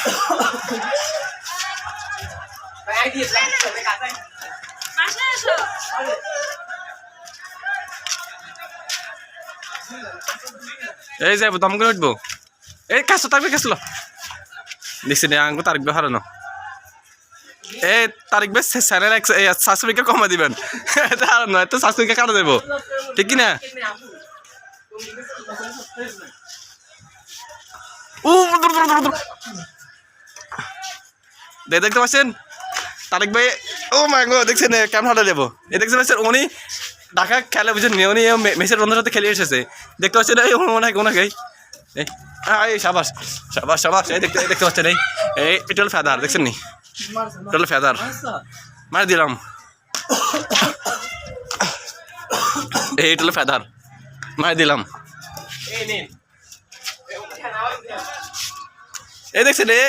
এই যাব দম করে উঠবো। এই কাছো থাকবে কাছলো দেখছি আঙ্গু তারিখ বে হারানো এই তারিখ বে এক শাশুড়িকে কমা দিবেন। এটা আর নয় তো শাশুড়িকে কাটা দেবো ঠিক কি না উ দেখতে পাচ্ছেন? তারিক ভাই ও মাঙ্গো দেখছেন কেমন হাঁটা দেবো? এ দেখতে পাচ্ছেন উনি ঢাকা খেলে বুঝছেন উনি মেসের বন্ধুর সাথে খেলে এসেছে। দেখতে পাচ্ছেন এই ওনাকে এই আহ, এই সাবাস সাবাস সাবাস এই দেখতে দেখতে পাচ্ছেন এই এই এটা ফেদার দেখছেন নি? এটা ফেদার মার দিলাম। এই এটা হলো ফেদার মার দিলাম। এই দেখছেন এ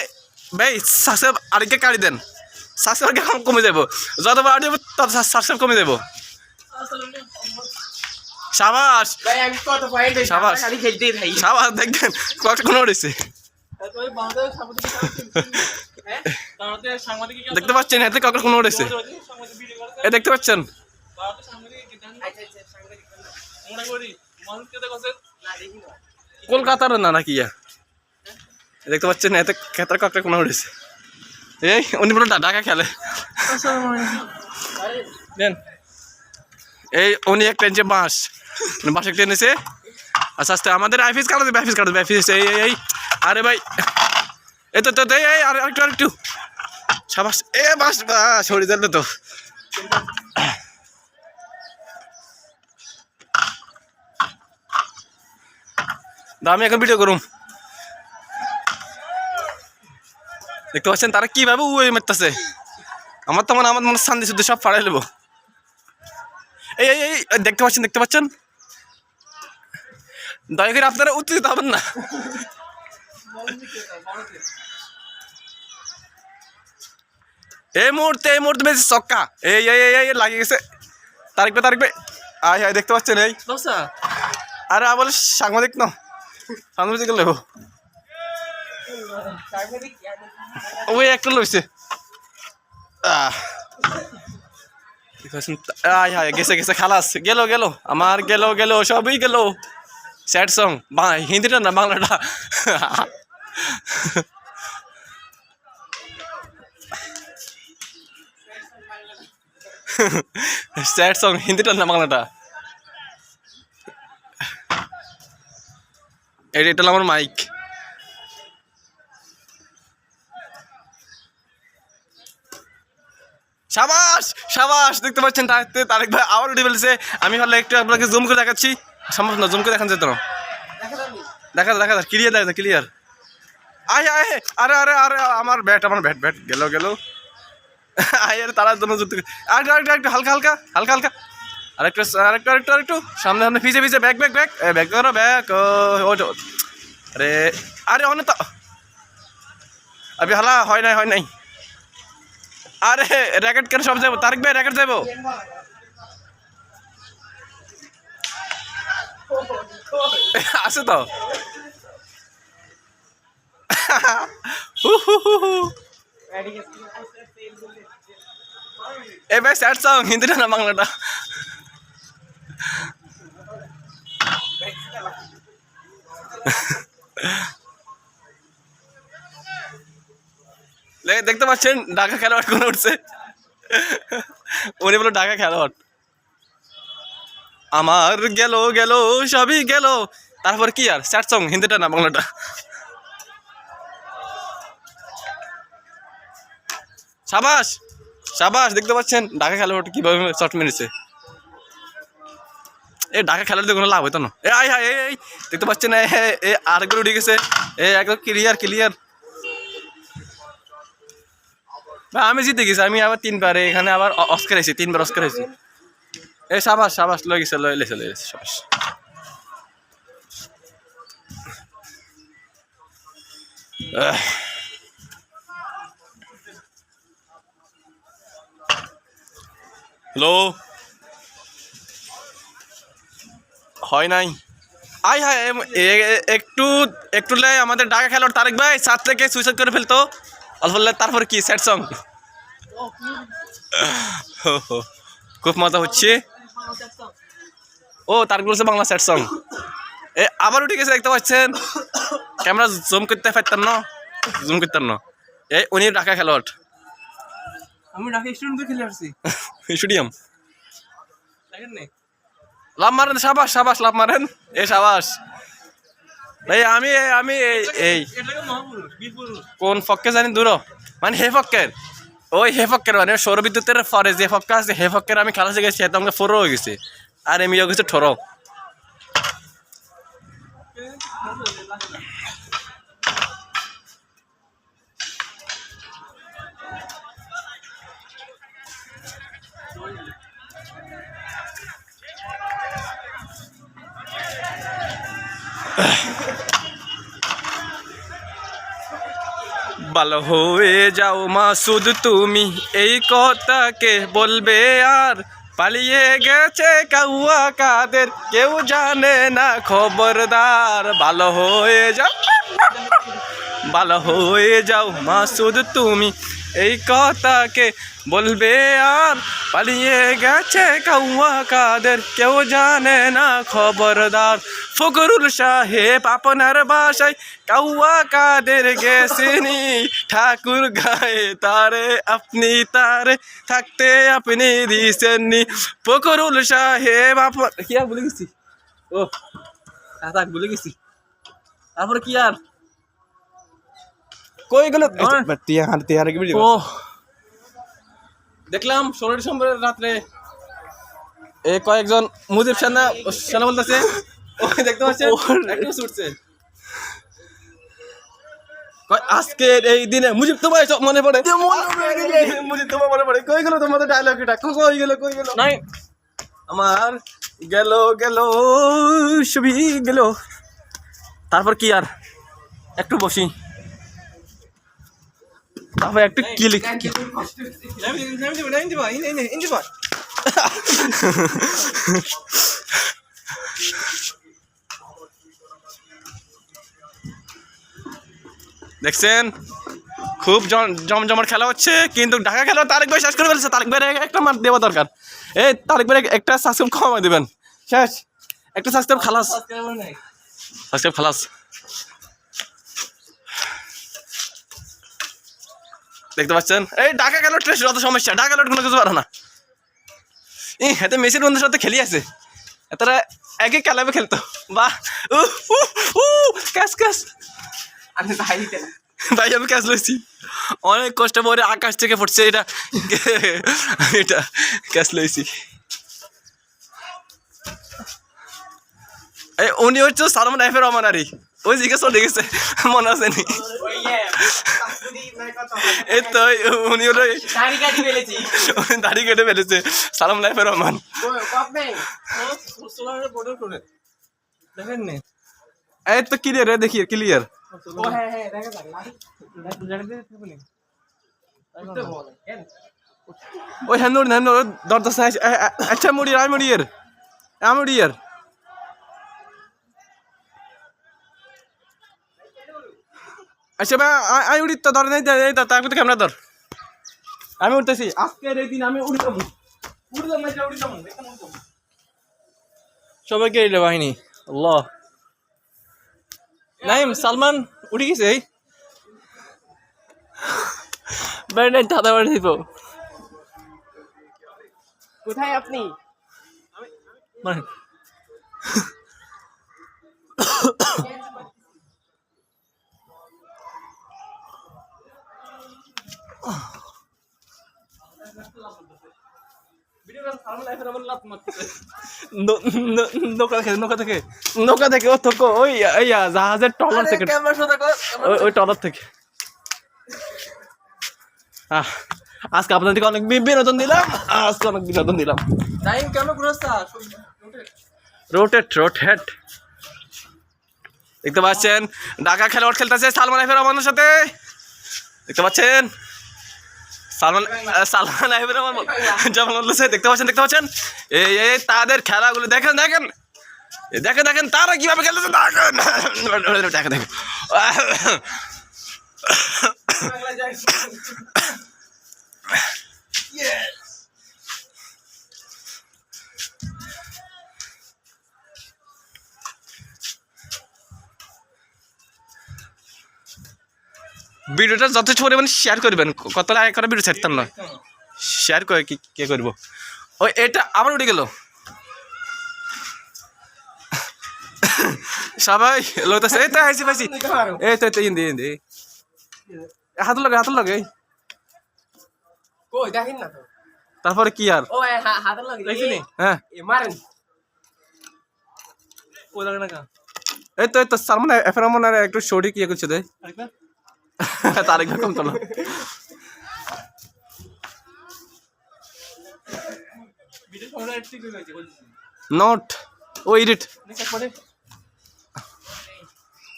ভাই সাবস্ক্রাইব আরেককে কাড়ি দেন। সাবস্ক্রাইব কেমন কমে যাব। যতবার আড়ি যাব তত সাবস্ক্রাইব কমে যাব। সাবাস। সাবাস। কোনো উঠেছে দেখতে পাচ্ছেন এতে কোনো উঠেছে এ দেখতে পাচ্ছেন? কলকাতার না নাকি ইয়া? দেখতে পাচ্ছেন, এতে খেতার কাকটা কোনো উঠেছে। এই, উনি বলে ঢাকা খেলে। দেন। এই, উনি একটা এনেছে বাঁশ। বাঁশ একটা এনেছে। আস্তে আস্তে আমাদের আইফিস কাটা দেবে, আইফিস কাটা দেবে, আইফিস এই এই আরে ভাই এই তো তো এই এই, আর, আরেকটু আরেকটু। সাবাস, এ বাস বাস সরে যাবে তো। আমি এখন ভিডিও করুম। দেখতে পাচ্ছেন তারা কীভাবে উয়ে মারতেছে? আমার তো মনে আমার মনে শান্তি শুদ্ধ সব ফাড়াই নেব। এই এই এই দেখতে পাচ্ছেন দেখতে পাচ্ছেন? দয়া করে আপনারা উত্তেজিত হবেন না। এই মুহূর্তে এই মুহূর্তে বেশি চক্কা এই এই এই লাগিয়ে গেছে। তারিখ পে তারিখ পে আয় আয় দেখতে পাচ্ছেন এই। আরে আ বলে সাংবাদিক ন? সাংবাদিক লেবো ওই একটা লইছে। আয় হায়, গেছে গেছে খালাস গেল গেল, আমার গেল গেল, সবই গেল। স্যাড সং হিন্দিটা না, বাংলাটা। স্যাড সং, হিন্দিটা না, বাংলাটা। এটা এটা আমার মাইক। সাবাস সাবাস, দেখতে পাচ্ছেন তার- তারেক ভাই আবার উঠে ফেলেছে। আমি হলে একটু আপনাকে জুম করে দেখাচ্ছি। সম্ভব না জুম করে দেখান যেত দেখা দেখা যায় ক্লিয়ার দেখা ক্লিয়ার আয় আয় আরে আরে আরে, আমার ব্যাট আমার ব্যাট ব্যাট গেল গেল। আয়, আরে তারা জন্য যুক্ত আরেকটু আরেকটু আরেকটু, হালকা হালকা হালকা হালকা। আরেকটু আরেকটু আরেকটু আরেকটু। সামনে সামনে পিছে পিছে ব্যাক ব্যাক ব্যাক ব্যাক করো ব্যাক ওটো আরে আরে, অনেক তো হালা, হয় নাই হয় নাই। আরে র্যাকেট কেন সব যাব? তারিক ভাই র্যাকেট যাব? আছে তো। এ ভাই স্যাড সং হিন্দিটা না বাংলাটা? দেখতে পাচ্ছেন, ঢাকা খেলোয়াড় কোন উঠছে? উনি বলো ঢাকা খেলোয়াড়। আমার গেল গেল, সবই গেল। তারপর কি আর? স্যাড সং, হিন্দিটা না, বাংলাটা। সাবাস সাবাস, দেখতে পাচ্ছেন, ঢাকা খেলোয়াড় কীভাবে শট মেরেছে। এ, ঢাকা খেলার কোনো লাভ হতো না। এ, আয় হায় এই দেখতে পাচ্ছেন, এ এ আরেকগুলো উঠে গেছে। এ, একদম ক্লিয়ার ক্লিয়ার ভাই আমি জিতে গেছি আমি আবার তিনবার এখানে আবার অস্কার হয়েছি তিনবার অস্কার হয়েছি। এ সাবাস সাবাস লয়ে গেছে লয়ে লেছে লয়ে গেছে সাবাস। হ্যালো হয় নাই। আই হায় একটু একটু লে আমাদের ঢাকা খেলোয়াড় তারেক ভাই সাত থেকে সুইসাইড করে ফেলতো। অল্প তারপর কি স্যাড সং খুব মজা হচ্ছে। ও তারক বলছে বাংলা স্যাড সং এ আবার উঠে গেছে দেখতে পাচ্ছেন? ক্যামেরা জুম করতে পারতাম না। জুম করতাম না। এই উনি ঢাকা খেলোয়াড়। আমি ঢাকা স্টুডেন্ট খেলে আসছি। স্টেডিয়াম? লাভ মারেন সাবাস সাবাস লাভ মারেন। এ সাবাস। এই আমি আমি এই কোন ফককে জানি দূর? মানে হে ফক্কের ওই হে ফক্কের মানে সৌরবিদ্যুতের ফরে যে ফক্কা আছে হে ফক্কের আমি খেলা শিখেছি এত আমাকে ফোরও হয়ে গেছে। আর এমি হয়ে গেছে ঠোরো। ভালো হয়ে যাও মাসুদ, তুমি এই কথাকে বলবে আর? পালিয়ে গেছে কাউয়া কাদের, কেউ জানে না খবরদার। ভালো হয়ে যাও ভালো হয়ে যাও মাসুদ, তুমি এই কথাকে বলবে আর পালিয়ে গেছে কাউয়া কাদের, কেউ জানে না খবরদার। ফকরুল সাহেব আপনার বাসায় কাউয়া কাদের গেছেনি? ঠাকুর গায়ে তারে আপনি তারে থাকতে আপনি দিছেননি। ফকরুল সাহেব আপন কি আর বলে গেছি? ও ভুলে গেছি। তারপরে কি আর? কই গেল? টিয়া হাত টিয়া রেখে ও। দেখলাম ষোলো ডিসেম্বরের রাত্রে এ কয়েকজন মুজিব সেনা সেনা বলতেছে। ওই দেখতে পাচ্ছেন? একটু ছুটছে কয়, আজকের এই দিনে মুজিব তোমায় সব মনে পড়ে? মুজিব তোমার মনে পড়ে। কই গেল তোমাদের ডায়লগ এটা কই গেল কই গেল? নাই। আমার গেল গেল ছবি গেল। তারপর কি আর? একটু বসি। তারপর একটু ক্লিক দেখছেন? খুব জমজমাট খেলা হচ্ছে কিন্তু ঢাকা খেলা তারেক ভাই শেষ করে ফেলছে। তারেক ভাই একটা মার দেওয়া দরকার। এই তারেক ভাই একটা সাবস্ক্রাইব কমাই দেবেন। শেষ। একটা সাবস্ক্রাইব খালাস। সাবস্ক্রাইব খালাস। দেখতে পাচ্ছেন? এই ঢাকা ট্রেস যত সমস্যা। ঢাকা খেলার কোনো কিছু পারে না। এই হাতে মেসির বন্ধুর সাথে খেলি আছে। এতটা একই ক্লাবে খেলতো। বাহ! উ উ উ ক্যাশ ক্যাশ আমি ভাই ভাই আমি ক্যাশ লইছি। অনেক কষ্ট পরে আকাশ থেকে পড়ছে এটা এটা ক্যাশ লইছি। এই উনি হচ্ছে সালমান রাইফের রহমান আরি ওই জিজ্ঞেস করে দেখেছে মনে আছে নি এই তো উনি হলো দাড়ি কাটি ফেলেছি সালাম রাইফের রহমান এই তো ক্লিয়ার ক্লিয়ার হ্যাঁ দেখা কেন ওই হ্যাঁ নোর হ্যাঁ নোর দরজা সাইজ আচ্ছা মুড়িয়ার আমি মুড়িয়ার আমি মুড়িয়ার আচ্ছা ভাই আমি উড়ি তো ধর নেই এই তো ক্যামেরা ধর। আমি উঠতেছি। আজকের এই দিন আমি উড়ি যাব উড়ি যাব না উড়ি মন যাব সবাইকে এলে বাহিনী? আল্লাহ। নাইম সালমান উঠে গেছে এই। বাড়ি নাই দাদা বাড়ি দিব। কোথায় আপনি? মানে নৌকা থেকে নৌকা থেকে নৌকা থেকে ও তো ওই ওই জাহাজের টলার থেকে। ক্যামেরা শোধা কর ওই ওই টলার থেকে। আজকে আপনাদেরকে অনেক বিনোদন দিলাম আজকে অনেক বিনোদন দিলাম। টাইম কেন রোটেট রোটেট দেখতে পাচ্ছেন ঢাকা খেলোয়াড় খেলতেছে সালমান আইফের রহমানের সাথে। দেখতে পাচ্ছেন সালমান সালমান আইফের রহমান যেমন বলতেছে দেখতে পাচ্ছেন দেখতে পাচ্ছেন? এই এই তাদের খেলাগুলো দেখেন দেখেন। দেখেন দেখেন তারা কীভাবে খেলতেছে দেখেন। দেখেন দেখেন। বাংলা ভিডিওটা যথেষ্ট পরিমাণে শেয়ার করবেন। কত লাইক করে ভিডিও ছাড়তাম না। শেয়ার করে কি কে করব? ওই এটা আবার উঠে গেল। সবাই লোকতাছে এই তো হাসি পাইছি এই তো এই তো ইন্দি ইন্দি। হাত লাগে হাত লাগে। কই দেখেন না তো। তারপরে কি আর? ও এ, হা- হাতের লাগে। হ্যাঁ। এ মারেন। ও লাগে না কা? এই তো এই তো সালমান এফএম মনে একটু শর্টি কি করছে দে। আরেকবার। তারেক রকম বলছি নট ও নিচে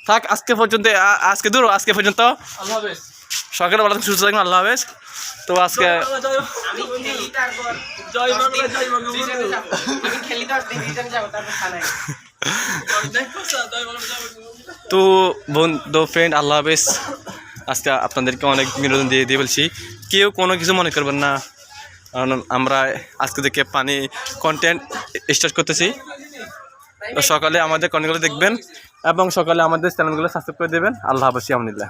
থাক, আজকে পর্যন্ত আজকে দূর আজকে পর্যন্ত। সকালে বেলা সুস্থ থাকবেন আল্লাহ হাফেজ। তো আজকে তো বন্ধু ফ্রেন্ড আল্লাহ হাফেজ। আজকে আপনাদেরকে অনেক বিনোদন দিয়ে দিয়ে বলছি। কেউ কোনো কিছু মনে করবেন না। কারণ আমরা আজকে থেকে পানি কন্টেন্ট স্টার্ট করতেছি। সকালে আমাদের কন্টেন্টগুলো দেখবেন এবং সকালে আমাদের চ্যানেলগুলো সাবস্ক্রাইব করে দেবেন। আল্লাহ হাফিজ আমনিল্লাহ